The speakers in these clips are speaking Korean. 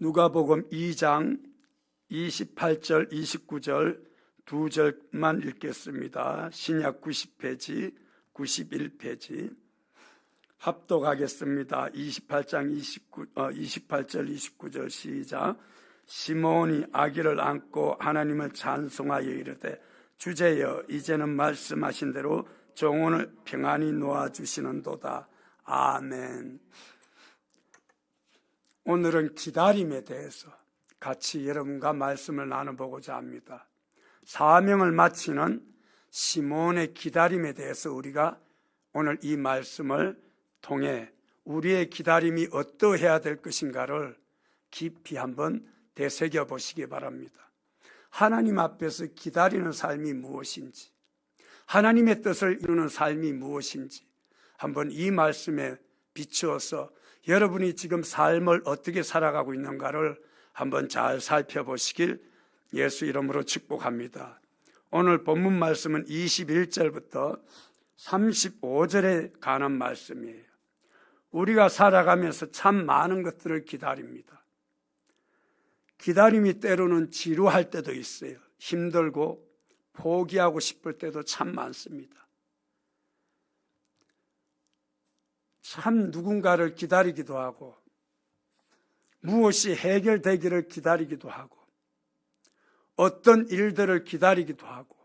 누가복음 2장 28절, 29절 두 절만 읽겠습니다. 신약 90페이지, 91페이지. 합독하겠습니다. 28장 29, 어, 28절, 29절 시작. 시몬이 아기를 안고 하나님을 찬송하여 이르되 주제여 이제는 말씀하신 대로 정원을 평안히 놓아주시는도다. 아멘. 오늘은 기다림에 대해서 같이 여러분과 말씀을 나눠보고자 합니다. 사명을 마치는 시몬의 기다림에 대해서 우리가 오늘 이 말씀을 통해 우리의 기다림이 어떠해야 될 것인가를 깊이 한번 되새겨 보시기 바랍니다. 하나님 앞에서 기다리는 삶이 무엇인지, 하나님의 뜻을 이루는 삶이 무엇인지, 한번 이 말씀에 비추어서 여러분이 지금 삶을 어떻게 살아가고 있는가를 한번 잘 살펴보시길 예수 이름으로 축복합니다. 오늘 본문 말씀은 21절부터 35절에 관한 말씀이에요. 우리가 살아가면서 참 많은 것들을 기다립니다. 기다림이 때로는 지루할 때도 있어요. 힘들고 포기하고 싶을 때도 참 많습니다. 참 누군가를 기다리기도 하고 무엇이 해결되기를 기다리기도 하고 어떤 일들을 기다리기도 하고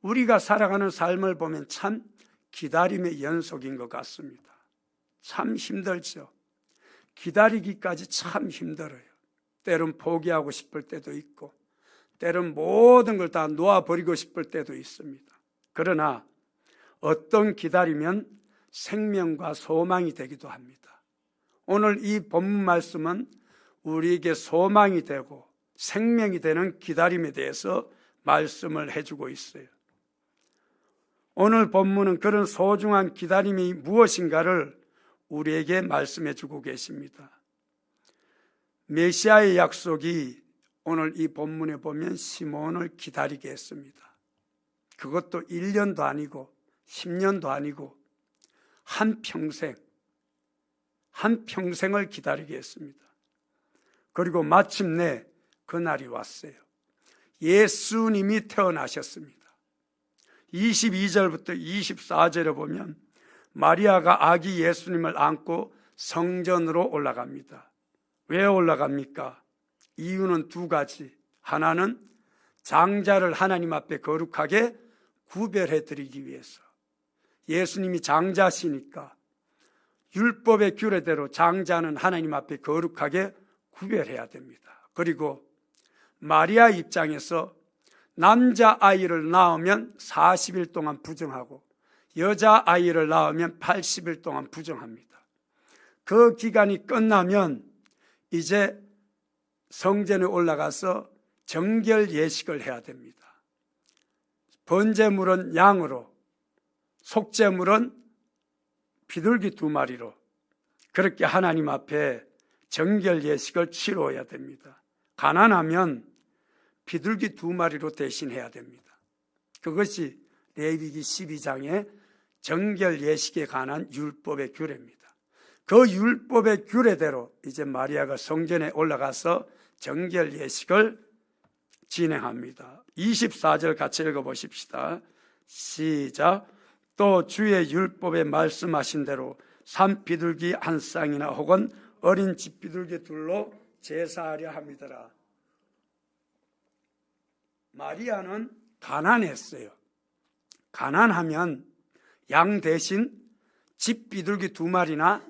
우리가 살아가는 삶을 보면 참 기다림의 연속인 것 같습니다. 참 힘들죠. 기다리기까지 참 힘들어요. 때론 포기하고 싶을 때도 있고, 때론 모든 걸 다 놓아버리고 싶을 때도 있습니다. 그러나 어떤 기다리면 생명과 소망이 되기도 합니다. 오늘 이 본문 말씀은 우리에게 소망이 되고 생명이 되는 기다림에 대해서 말씀을 해주고 있어요. 오늘 본문은 그런 소중한 기다림이 무엇인가를 우리에게 말씀해 주고 계십니다. 메시아의 약속이 오늘 이 본문에 보면 시몬을 기다리게 했습니다. 그것도 1년도 아니고 10년도 아니고 한 평생, 한 평생을 기다리게 했습니다. 그리고 마침내 그날이 왔어요. 예수님이 태어나셨습니다. 22절부터 24절에 보면 마리아가 아기 예수님을 안고 성전으로 올라갑니다. 왜 올라갑니까? 이유는 두 가지. 하나는 장자를 하나님 앞에 거룩하게 구별해 드리기 위해서. 예수님이 장자시니까 율법의 규례대로 장자는 하나님 앞에 거룩하게 구별해야 됩니다. 그리고 마리아 입장에서 남자 아이를 낳으면 40일 동안 부정하고 여자 아이를 낳으면 80일 동안 부정합니다. 그 기간이 끝나면 이제 성전에 올라가서 정결 예식을 해야 됩니다. 번제물은 양으로, 속제물은 비둘기 두 마리로 그렇게 하나님 앞에 정결 예식을 치러야 됩니다. 가난하면 비둘기 두 마리로 대신해야 됩니다. 그것이 레위기 12장의 정결 예식에 관한 율법의 규례입니다. 그 율법의 규례대로 이제 마리아가 성전에 올라가서 정결 예식을 진행합니다. 24절 같이 읽어 보십시다. 시작. 또 주의 율법에 말씀하신 대로 산 비둘기 한 쌍이나 혹은 어린 집 비둘기 둘로 제사하려 합니다라. 마리아는 가난했어요. 가난하면 양 대신 집 비둘기 두 마리나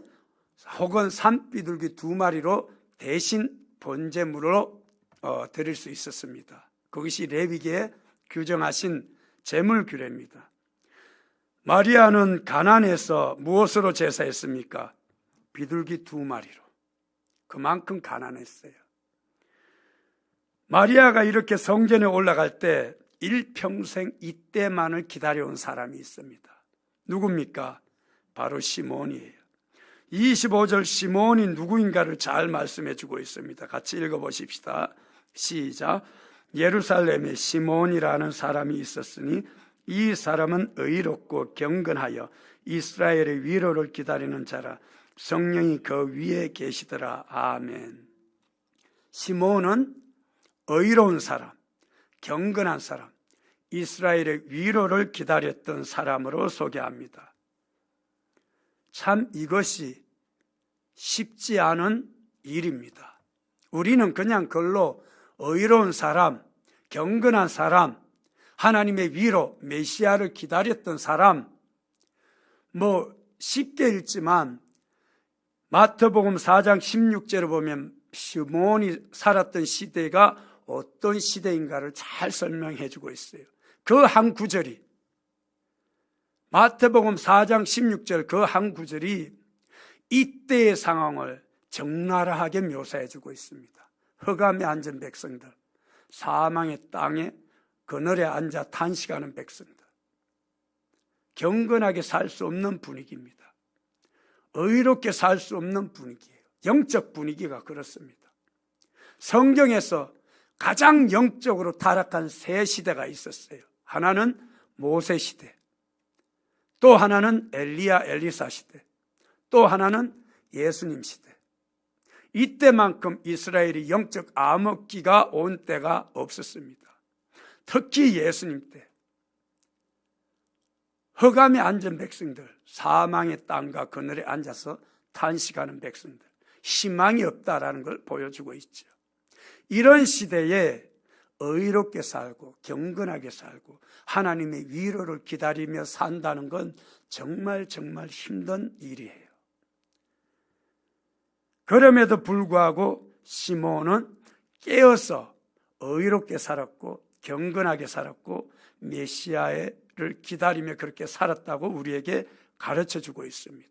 혹은 산 비둘기 두 마리로 대신 번제물로 어, 드릴 수 있었습니다. 그것이 레위기에 규정하신 제물 규례입니다. 마리아는 가난해서 무엇으로 제사했습니까? 비둘기 두 마리로. 그만큼 가난했어요. 마리아가 이렇게 성전에 올라갈 때 일평생 이때만을 기다려온 사람이 있습니다. 누굽니까? 바로 시몬이에요. 25절 시몬이 누구인가를 잘 말씀해 주고 있습니다. 같이 읽어 보십시다. 시작. 예루살렘에 시몬이라는 사람이 있었으니 이 사람은 의롭고 경건하여 이스라엘의 위로를 기다리는 자라 성령이 그 위에 계시더라. 아멘. 시몬은 의로운 사람, 경건한 사람, 이스라엘의 위로를 기다렸던 사람으로 소개합니다. 참 이것이 쉽지 않은 일입니다. 우리는 그냥 글로 의로운 사람, 경건한 사람, 하나님의 위로, 메시아를 기다렸던 사람, 뭐 쉽게 읽지만 마태복음 4장 16절을 보면 시몬이 살았던 시대가 어떤 시대인가를 잘 설명해 주고 있어요. 그 한 구절이 마태복음 4장 16절 그 한 구절이 이때의 상황을 적나라하게 묘사해 주고 있습니다. 흑암에 앉은 백성들, 사망의 땅에 그늘에 앉아 탄식하는 백성들, 경건하게 살 수 없는 분위기입니다. 의롭게 살 수 없는 분위기예요. 영적 분위기가 그렇습니다. 성경에서 가장 영적으로 타락한 세 시대가 있었어요. 하나는 모세 시대, 또 하나는 엘리야 엘리사 시대, 또 하나는 예수님 시대. 이때만큼 이스라엘이 영적 암흑기가 온 때가 없었습니다. 특히 예수님 때. 흑암에 앉은 백성들, 사망의 땅과 그늘에 앉아서 탄식하는 백성들, 희망이 없다라는 걸 보여주고 있죠. 이런 시대에 의롭게 살고 경건하게 살고 하나님의 위로를 기다리며 산다는 건 정말 정말 힘든 일이에요. 그럼에도 불구하고 시몬은 깨어서 의롭게 살았고 경건하게 살았고 메시아를 기다리며 그렇게 살았다고 우리에게 가르쳐 주고 있습니다.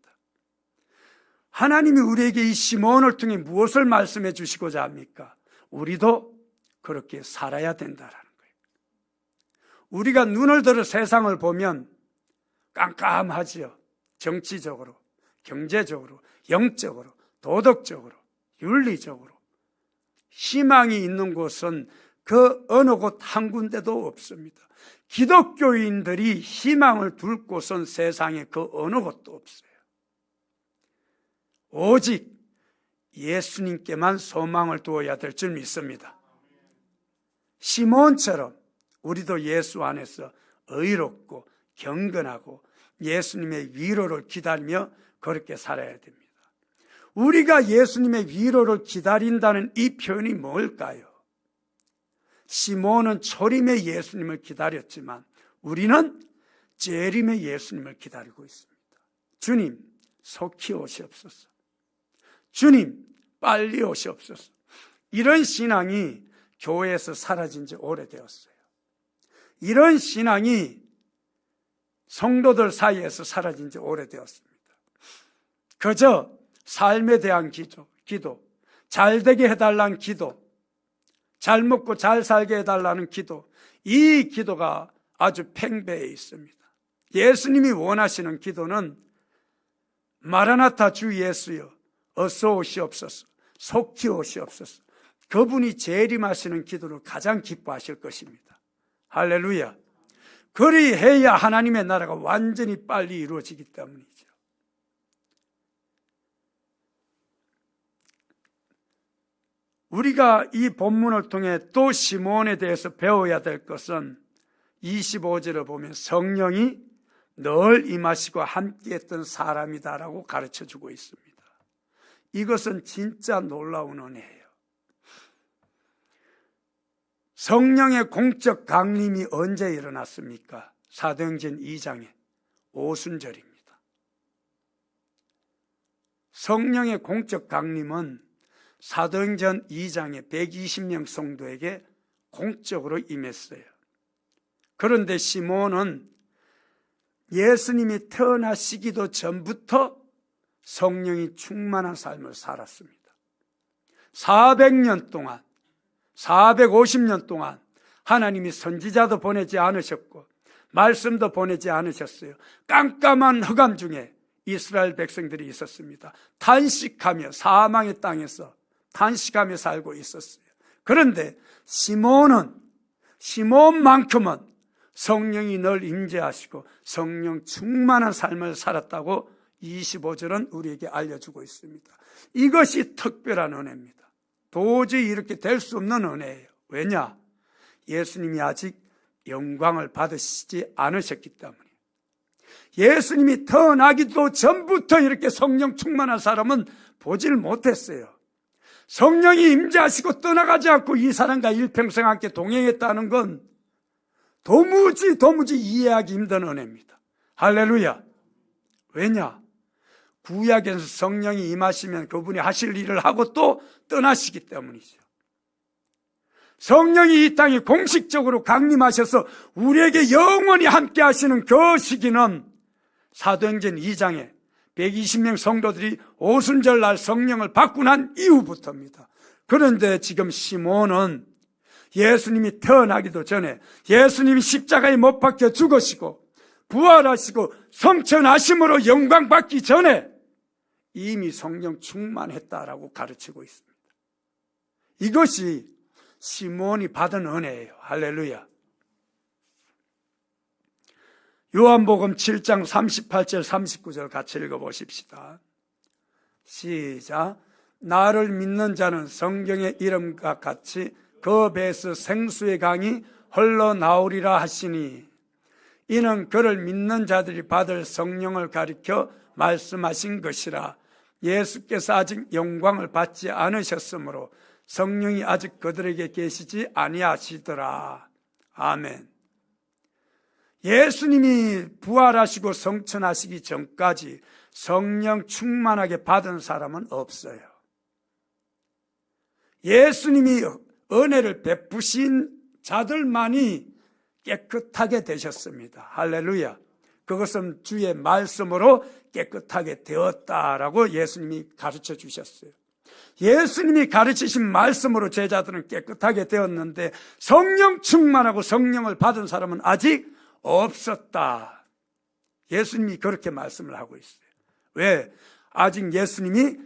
하나님이 우리에게 이 시몬을 통해 무엇을 말씀해 주시고자 합니까? 우리도 그렇게 살아야 된다라는 거예요. 우리가 눈을 들어 세상을 보면 깜깜하지요. 정치적으로, 경제적으로, 영적으로, 도덕적으로, 윤리적으로. 희망이 있는 곳은 그 어느 곳 한 군데도 없습니다. 기독교인들이 희망을 둘 곳은 세상에 그 어느 곳도 없어요. 오직 예수님께만 소망을 두어야 될 줄 믿습니다. 시몬처럼 우리도 예수 안에서 의롭고 경건하고 예수님의 위로를 기다리며 그렇게 살아야 됩니다. 우리가 예수님의 위로를 기다린다는 이 표현이 뭘까요? 시몬은 초림의 예수님을 기다렸지만 우리는 재림의 예수님을 기다리고 있습니다. 주님, 속히 오시옵소서. 주님, 빨리 오시옵소서. 이런 신앙이 교회에서 사라진 지 오래되었어요. 이런 신앙이 성도들 사이에서 사라진 지 오래되었습니다. 그저 삶에 대한 기도, 기도, 잘 되게 해달라는 기도, 잘 먹고 잘 살게 해달라는 기도, 이 기도가 아주 팽배해 있습니다. 예수님이 원하시는 기도는 마라나타 주 예수여, 어서 오시옵소서, 속히 오시옵소서. 그분이 재림하시는 기도를 가장 기뻐하실 것입니다. 할렐루야. 그리 해야 하나님의 나라가 완전히 빨리 이루어지기 때문이죠. 우리가 이 본문을 통해 또 시몬에 대해서 배워야 될 것은 25절을 보면 성령이 늘 임하시고 함께했던 사람이다라고 가르쳐 주고 있습니다. 이것은 진짜 놀라운 은혜예요. 성령의 공적 강림이 언제 일어났습니까? 사도행전 2장에 오순절입니다. 성령의 공적 강림은 사도행전 2장에 120명 성도에게 공적으로 임했어요. 그런데 시몬은 예수님이 태어나시기도 전부터 성령이 충만한 삶을 살았습니다. 400년 동안, 450년 동안 하나님이 선지자도 보내지 않으셨고, 말씀도 보내지 않으셨어요. 깜깜한 흑암 중에 이스라엘 백성들이 있었습니다. 탄식하며 사망의 땅에서 탄식하며 살고 있었어요. 그런데 시몬은 시몬만큼은 성령이 늘 임재하시고 성령 충만한 삶을 살았다고 25절은 우리에게 알려주고 있습니다. 이것이 특별한 은혜입니다. 도저히 이렇게 될 수 없는 은혜예요. 왜냐? 예수님이 아직 영광을 받으시지 않으셨기 때문에. 예수님이 태어나기도 전부터 이렇게 성령 충만한 사람은 보질 못했어요. 성령이 임재하시고 떠나가지 않고 이 사람과 일평생 함께 동행했다는 건 도무지 도무지 이해하기 힘든 은혜입니다. 할렐루야. 왜냐? 구약에서 성령이 임하시면 그분이 하실 일을 하고 또 떠나시기 때문이죠. 성령이 이 땅에 공식적으로 강림하셔서 우리에게 영원히 함께 하시는 그 시기는 사도행전 2장에 120명 성도들이 오순절 날 성령을 받고 난 이후부터입니다. 그런데 지금 시몬은 예수님이 태어나기도 전에 예수님이 십자가에 못 박혀 죽으시고 부활하시고 성천하심으로 영광 받기 전에 이미 성령 충만했다라고 가르치고 있습니다. 이것이 시몬이 받은 은혜예요. 할렐루야. 요한복음 7장 38절 39절 같이 읽어보십시다. 시작. 나를 믿는 자는 성경의 이름과 같이 그 배에서 생수의 강이 흘러나오리라 하시니 이는 그를 믿는 자들이 받을 성령을 가리켜 말씀하신 것이라 예수께서 아직 영광을 받지 않으셨으므로 성령이 아직 그들에게 계시지 아니하시더라. 아멘. 예수님이 부활하시고 성천하시기 전까지 성령 충만하게 받은 사람은 없어요. 예수님이 은혜를 베푸신 자들만이 깨끗하게 되셨습니다. 할렐루야. 그것은 주의 말씀으로 깨끗하게 되었다라고 예수님이 가르쳐 주셨어요. 예수님이 가르치신 말씀으로 제자들은 깨끗하게 되었는데 성령 충만하고 성령을 받은 사람은 아직 없었다. 예수님이 그렇게 말씀을 하고 있어요. 왜? 아직 예수님이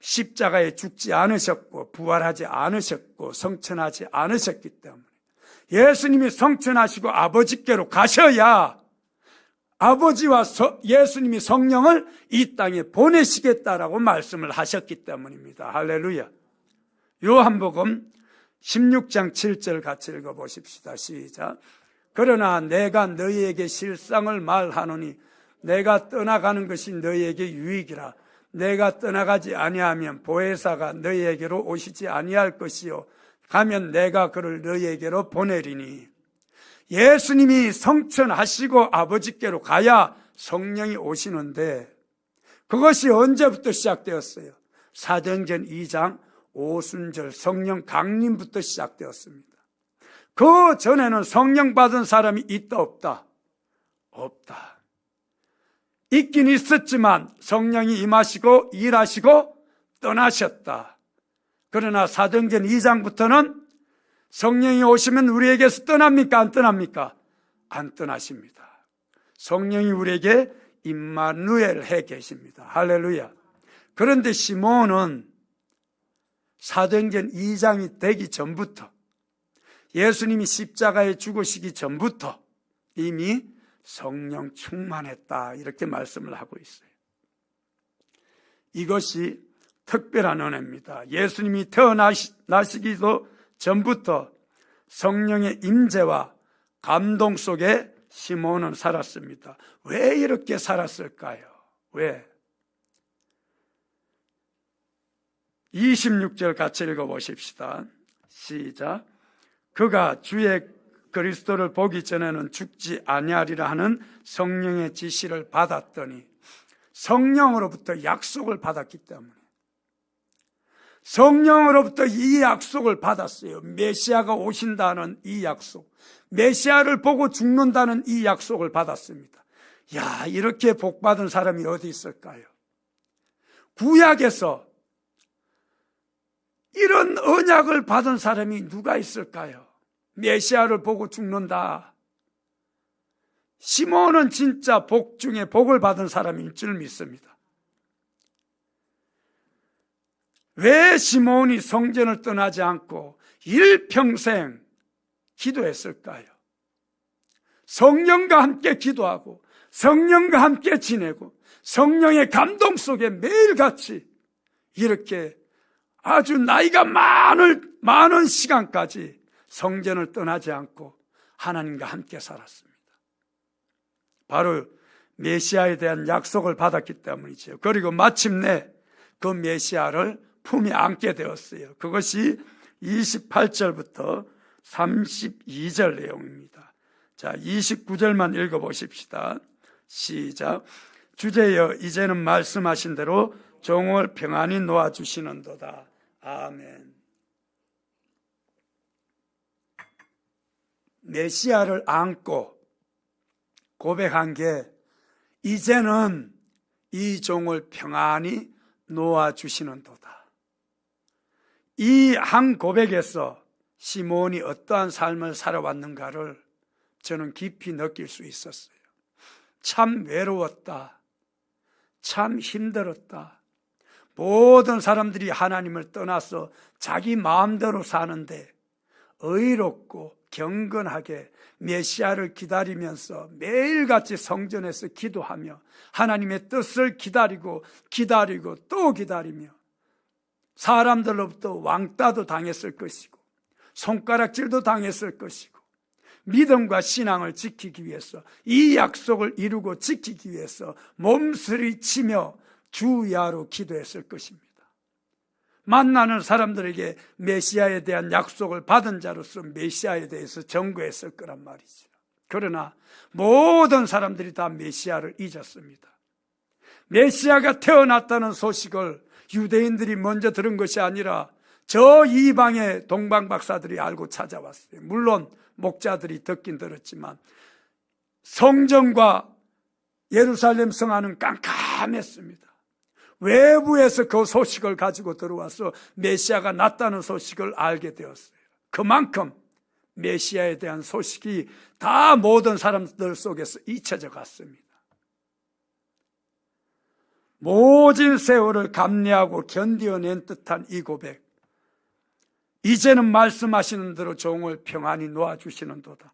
십자가에 죽지 않으셨고 부활하지 않으셨고 성천하지 않으셨기 때문에 예수님이 성천하시고 아버지께로 가셔야 아버지와 서, 예수님이 성령을 이 땅에 보내시겠다라고 말씀을 하셨기 때문입니다. 할렐루야. 요한복음 16장 7절 같이 읽어보십시다. 시작. 그러나 내가 너희에게 실상을 말하노니 내가 떠나가는 것이 너희에게 유익이라. 내가 떠나가지 아니하면 보혜사가 너희에게로 오시지 아니할 것이요. 가면 내가 그를 너희에게로 보내리니. 예수님이 성천하시고 아버지께로 가야 성령이 오시는데 그것이 언제부터 시작되었어요? 사도행전 2장 오순절 성령 강림부터 시작되었습니다. 그 전에는 성령 받은 사람이 있다 없다? 없다. 있긴 있었지만 성령이 임하시고 일하시고 떠나셨다. 그러나 사도행전 2장부터는 성령이 오시면 우리에게서 떠납니까? 안 떠납니까? 안 떠나십니다. 성령이 우리에게 임마누엘 해 계십니다. 할렐루야. 그런데 시몬은 사도행전 2장이 되기 전부터 예수님이 십자가에 죽으시기 전부터 이미 성령 충만했다. 이렇게 말씀을 하고 있어요. 이것이 특별한 은혜입니다. 예수님이 태어나시기도 전부터 성령의 임재와 감동 속에 시몬은 살았습니다. 왜 이렇게 살았을까요? 왜? 26절 같이 읽어보십시다. 시작. 그가 주의 그리스도를 보기 전에는 죽지 아니하리라 하는 성령의 지시를 받았더니 성령으로부터 약속을 받았기 때문에 성령으로부터 이 약속을 받았어요. 메시아가 오신다는 이 약속. 메시아를 보고 죽는다는 이 약속을 받았습니다. 야, 이렇게 복받은 사람이 어디 있을까요? 구약에서 이런 언약을 받은 사람이 누가 있을까요? 메시아를 보고 죽는다. 시몬은 진짜 복 중에 복을 받은 사람인 줄 믿습니다. 왜 시몬이 성전을 떠나지 않고 일평생 기도했을까요? 성령과 함께 기도하고 성령과 함께 지내고 성령의 감동 속에 매일같이 이렇게 아주 나이가 많을, 많은 시간까지 성전을 떠나지 않고 하나님과 함께 살았습니다. 바로 메시아에 대한 약속을 받았기 때문이죠. 그리고 마침내 그 메시아를 품에 안게 되었어요. 그것이 28절부터 32절 내용입니다. 자, 29절만 읽어 보십시다. 시작. 주제여 이제는 말씀하신 대로 종을 평안히 놓아 주시는도다. 아멘. 메시아를 안고 고백한 게 이제는 이 종을 평안히 놓아 주시는도다. 이 한 고백에서 시몬이 어떠한 삶을 살아왔는가를 저는 깊이 느낄 수 있었어요. 참 외로웠다. 참 힘들었다. 모든 사람들이 하나님을 떠나서 자기 마음대로 사는데 의롭고 경건하게 메시아를 기다리면서 매일같이 성전에서 기도하며 하나님의 뜻을 기다리고 기다리고 또 기다리며 사람들로부터 왕따도 당했을 것이고 손가락질도 당했을 것이고 믿음과 신앙을 지키기 위해서 이 약속을 이루고 지키기 위해서 몸서리치며 주야로 기도했을 것입니다. 만나는 사람들에게 메시아에 대한 약속을 받은 자로서 메시아에 대해서 전거했을 거란 말이죠. 그러나 모든 사람들이 다 메시아를 잊었습니다. 메시아가 태어났다는 소식을 유대인들이 먼저 들은 것이 아니라 저 이방의 동방 박사들이 알고 찾아왔어요. 물론 목자들이 듣긴 들었지만 성전과 예루살렘 성안은 깜깜했습니다. 외부에서 그 소식을 가지고 들어와서 메시아가 났다는 소식을 알게 되었어요. 그만큼 메시아에 대한 소식이 다 모든 사람들 속에서 잊혀져 갔습니다. 모진 세월을 감내하고 견디어낸 듯한 이 고백. 이제는 말씀하시는 대로 종을 평안히 놓아주시는도다.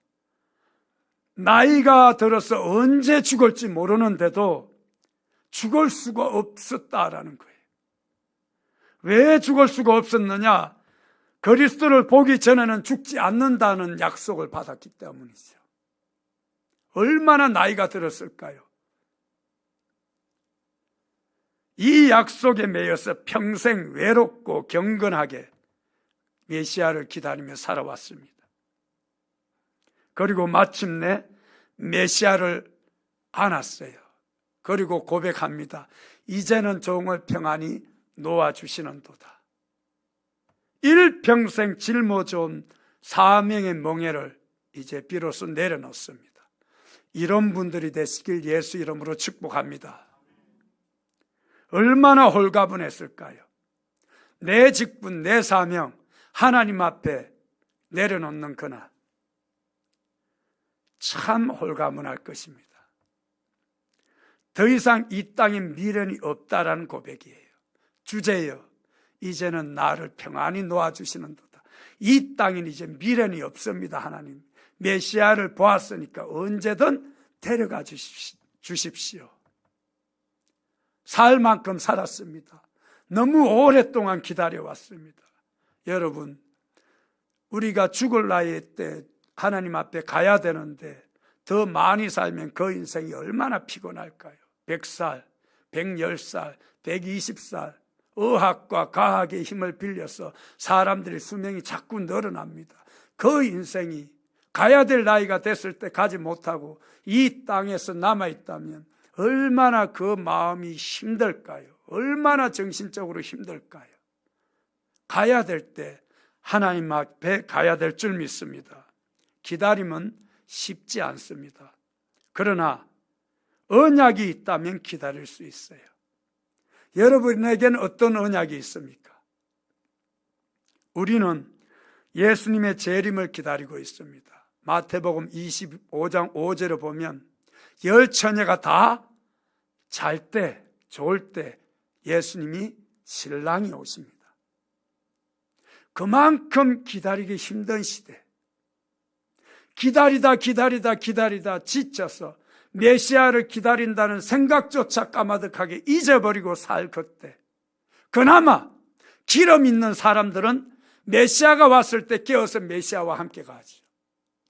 나이가 들어서 언제 죽을지 모르는데도 죽을 수가 없었다라는 거예요. 왜 죽을 수가 없었느냐? 그리스도를 보기 전에는 죽지 않는다는 약속을 받았기 때문이죠. 얼마나 나이가 들었을까요? 이 약속에 매여서 평생 외롭고 경건하게 메시아를 기다리며 살아왔습니다. 그리고 마침내 메시아를 안았어요. 그리고 고백합니다. 이제는 종을 평안히 놓아주시는도다. 일평생 짊어져온 사명의 멍에를 이제 비로소 내려놓습니다. 이런 분들이 되시길 예수 이름으로 축복합니다. 얼마나 홀가분했을까요? 내 직분, 내 사명, 하나님 앞에 내려놓는 그날. 참 홀가분할 것입니다. 더 이상 이 땅에 미련이 없다라는 고백이에요. 주제여, 이제는 나를 평안히 놓아주시는도다. 이 땅엔 이제 미련이 없습니다, 하나님. 메시아를 보았으니까 언제든 데려가 주십시오. 살 만큼 살았습니다. 너무 오랫동안 기다려왔습니다. 여러분, 우리가 죽을 나이 때 하나님 앞에 가야 되는데 더 많이 살면 그 인생이 얼마나 피곤할까요? 100살, 110살, 120살, 의학과 과학의 힘을 빌려서 사람들의 수명이 자꾸 늘어납니다. 그 인생이 가야 될 나이가 됐을 때 가지 못하고 이 땅에서 남아 있다면 얼마나 그 마음이 힘들까요? 얼마나 정신적으로 힘들까요? 가야 될 때 하나님 앞에 가야 될 줄 믿습니다. 기다림은 쉽지 않습니다. 그러나 언약이 있다면 기다릴 수 있어요. 여러분에게는 어떤 언약이 있습니까? 우리는 예수님의 재림을 기다리고 있습니다. 마태복음 25장 5절을 보면 열 처녀가 다 잘 때, 좋을 때 예수님이 신랑이 오십니다. 그만큼 기다리기 힘든 시대. 기다리다 기다리다 기다리다 지쳐서 메시아를 기다린다는 생각조차 까마득하게 잊어버리고 살 그때 그나마 기름 있는 사람들은 메시아가 왔을 때 깨어서 메시아와 함께 가죠.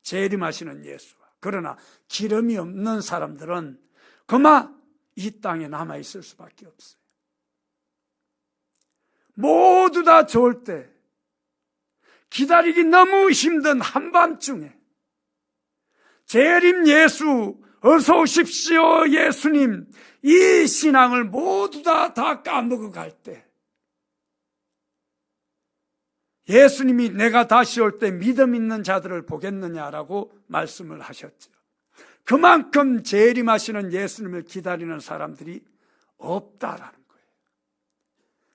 재림하시는 예수와. 그러나 기름이 없는 사람들은 그마 이 땅에 남아 있을 수밖에 없어요. 모두 다 좋을 때 기다리기 너무 힘든 한밤중에 재림 예수 어서 오십시오 예수님 이 신앙을 모두 다 다 까먹어 갈 때 예수님이 내가 다시 올 때 믿음 있는 자들을 보겠느냐라고 말씀을 하셨죠. 그만큼 재림하시는 예수님을 기다리는 사람들이 없다라는 거예요.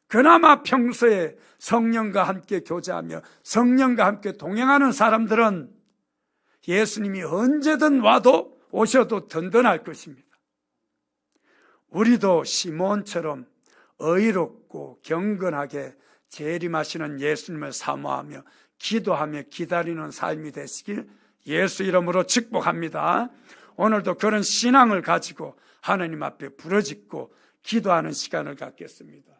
그나마 평소에 성령과 함께 교제하며 성령과 함께 동행하는 사람들은 예수님이 언제든 와도 오셔도 든든할 것입니다. 우리도 시몬처럼 의롭고 경건하게 재림하시는 예수님을 사모하며 기도하며 기다리는 삶이 되시길 예수 이름으로 축복합니다. 오늘도 그런 신앙을 가지고 하나님 앞에 부르짖고 기도하는 시간을 갖겠습니다.